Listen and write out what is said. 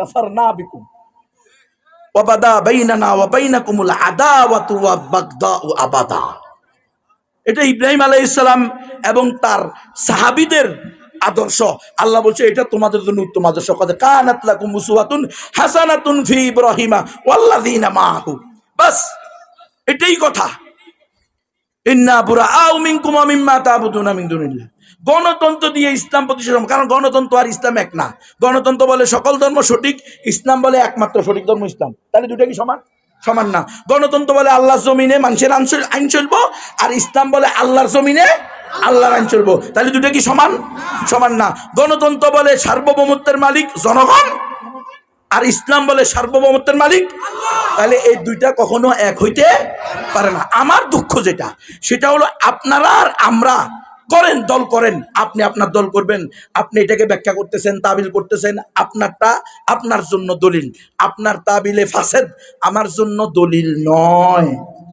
কাফার না বিকুম। ওয়াবাদা বাইনানা ওয়া বাইনাকুমুল আদাওয়াতু ওয়া বাগদাউ আবাদা। এটা ইব্রাহিম আলাইহিস সালাম এবং তার সাহাবীদের আদর্শ। আল্লাহ বলছে, এটা তোমাদের জন্য উত্তম আদর্শ। কথা কানাত লাকুম উসওয়াতুন হাসানাতুন ফি ইব্রাহিমা ওয়াল্লাযিনা মাহু বাস, এটাই কথা। ইন্না বুরাআউ মিনকুম ওয়া মিম্মা তা'বুদুনা মিন দুনিল্লাহ। গণতন্ত্র দিয়ে ইসলাম প্রতিষ্ঠা কারণ গণতন্ত্র আর ইসলাম এক না। গণতন্ত্র বলে সকল ধর্ম সঠিক, ইসলাম বলে একমাত্র সঠিক ধর্ম ইসলাম। তাহলে দুটো কি সমান? সমান না। গণতন্ত্র বলে আল্লাহর জমিনে মানুষের আইন চলবো, আর ইসলাম বলে আল্লাহর জমিনে আল্লাহর আইন চলবো। তাহলে দুটো কি সমান? সমান না। গণতন্ত্র বলে সার্বভৌমত্বের মালিক জনগণ, আর ইসলাম বলে সার্বভৌমত্বের মালিক তাহলে এই দুইটা কখনো এক হইতে পারে না। আমার দুঃখ যেটা, সেটা হলো আপনারা আর আমরা। করেন, দল করেন, আপনি আপনার দল করবেন, আপনি এটাকে ব্যাখ্যা করতেছেন, তাবিল করতেছেন, আপনারটা আপনার জন্য দলিল। আপনার তাবিলে ফাসেদ, আমার জন্য দলিল নয়।